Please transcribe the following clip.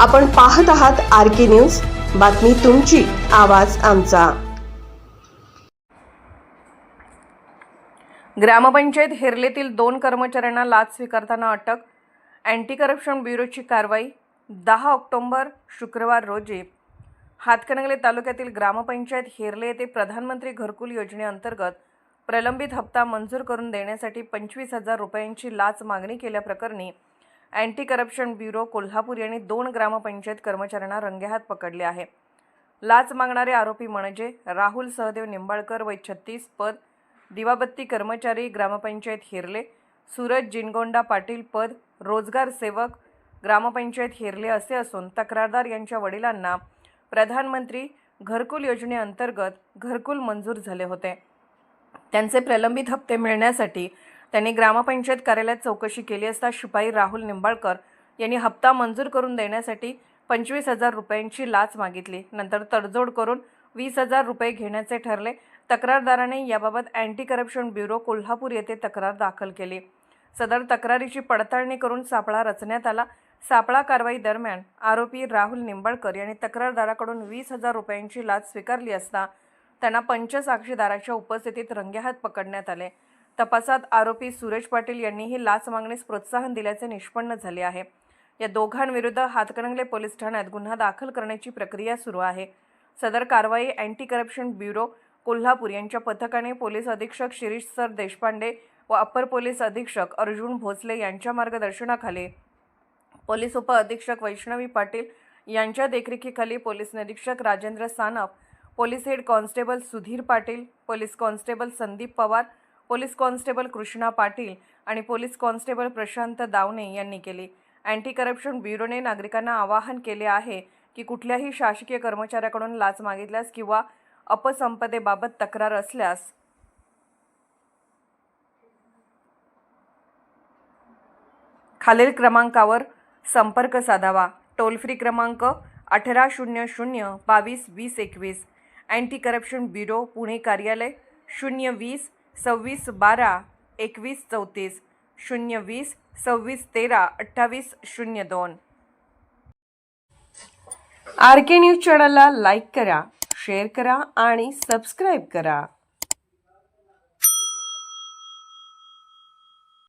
आपण पाहत आहात आर के न्यूज. बातमी तुमची आवाज आमचा. ग्रामपंचायत हेरलेतील दोन कर्मचाऱ्यांना लाच स्वीकारताना अटक. अँटी करप्शन ब्युरोची कारवाई दहा ऑक्टोंबर शुक्रवार रोजी. हातकणंगले तालुक्यातील ग्रामपंचायत हेरले येथे प्रधानमंत्री घरकुल योजनेअंतर्गत प्रलंबित हप्ता मंजूर करून देण्यासाठी पंचवीस हजार रुपयांची लाच मागणी केल्याप्रकरणी अँटी करप्शन ब्युरो कोल्हापूर यांनी दोन ग्रामपंचायत कर्मचाऱ्यांना रंगेहात पकडले आहे. लाच मागणारे आरोपी म्हणजे राहुल सहदेव निंबाळकर वय छत्तीस पद दिवाबत्ती कर्मचारी ग्रामपंचायत हिरले सूरज जिनगोंडा पाटील पद रोजगार सेवक ग्रामपंचायत हिरले असे असून तक्रारदार यांच्या वडिलांना प्रधानमंत्री घरकुल योजनेअंतर्गत घरकुल मंजूर झाले होते. त्यांचे प्रलंबित हप्ते मिळण्यासाठी त्यांनी ग्रामपंचायत कार्यालयात चौकशी केली असता शिपाई राहुल निंबाळकर यांनी हप्ता मंजूर करून देण्यासाठी पंचवीस हजार रुपयांची लाच मागितली. नंतर तडजोड करून वीस हजार रुपये घेण्याचे ठरले. तक्रारदाराने याबाबत अँटी करप्शन ब्युरो कोल्हापूर येथे तक्रार दाखल केली. सदर तक्रारीची पडताळणी करून सापळा रचण्यात आला. सापळा कारवाई दरम्यान आरोपी राहुल निंबाळकर यांनी तक्रारदाराकडून वीस हजार रुपयांची लाच स्वीकारली असता त्यांना पंचसाक्षीदाराच्या उपस्थितीत रंगेहात पकडण्यात आले. तपासात आरोपी सुरेश पाटील यांनीही लाच मागणीस प्रोत्साहन दिल्याचे निष्पन्न झाले आहे. या दोघांविरुद्ध हातकणंगले पोलीस ठाण्यात गुन्हा दाखल करण्याची प्रक्रिया सुरू आहे. सदर कारवाई अँटी करप्शन ब्युरो कोल्हापूर यांच्या पथकाने पोलीस अधीक्षक शिरीष सर देशपांडे व अप्पर पोलीस अधीक्षक अर्जुन भोसले यांच्या मार्गदर्शनाखाली पोलीस उप अधीक्षक वैष्णवी पाटील यांच्या देखरेखीखाली पोलीस निरीक्षक Rajendra Sanap police head constable Sudhir Patil police constable Sandeep Pawar police constable Krishna Patil आणि पोलीस कॉन्स्टेबल प्रशांत दावणे यांनी केली. अँटी करप्शन ब्युरोने नागरिकांना आवाहन केले आहे की कुठल्याही शासकीय कर्मचाऱ्याकडून लाच मागितल्यास किंवा अपसंपदेबाबत तक्रार असल्यास खालील क्रमांकावर संपर्क साधावा. टोल फ्री क्रमांक अठरा शून्य शून्य बावीस वीस एकवीस. अँटी करप्शन ब्युरो पुणे कार्यालय शून्य वीस सव्वीस बारा एकवीस चौतीस शून्य वीस सव्वीस तेरा अठ्ठावीस शून्य दोन. आर के न्यूज चॅनलला लाईक करा शेअर करा आणि सबस्क्राईब करा.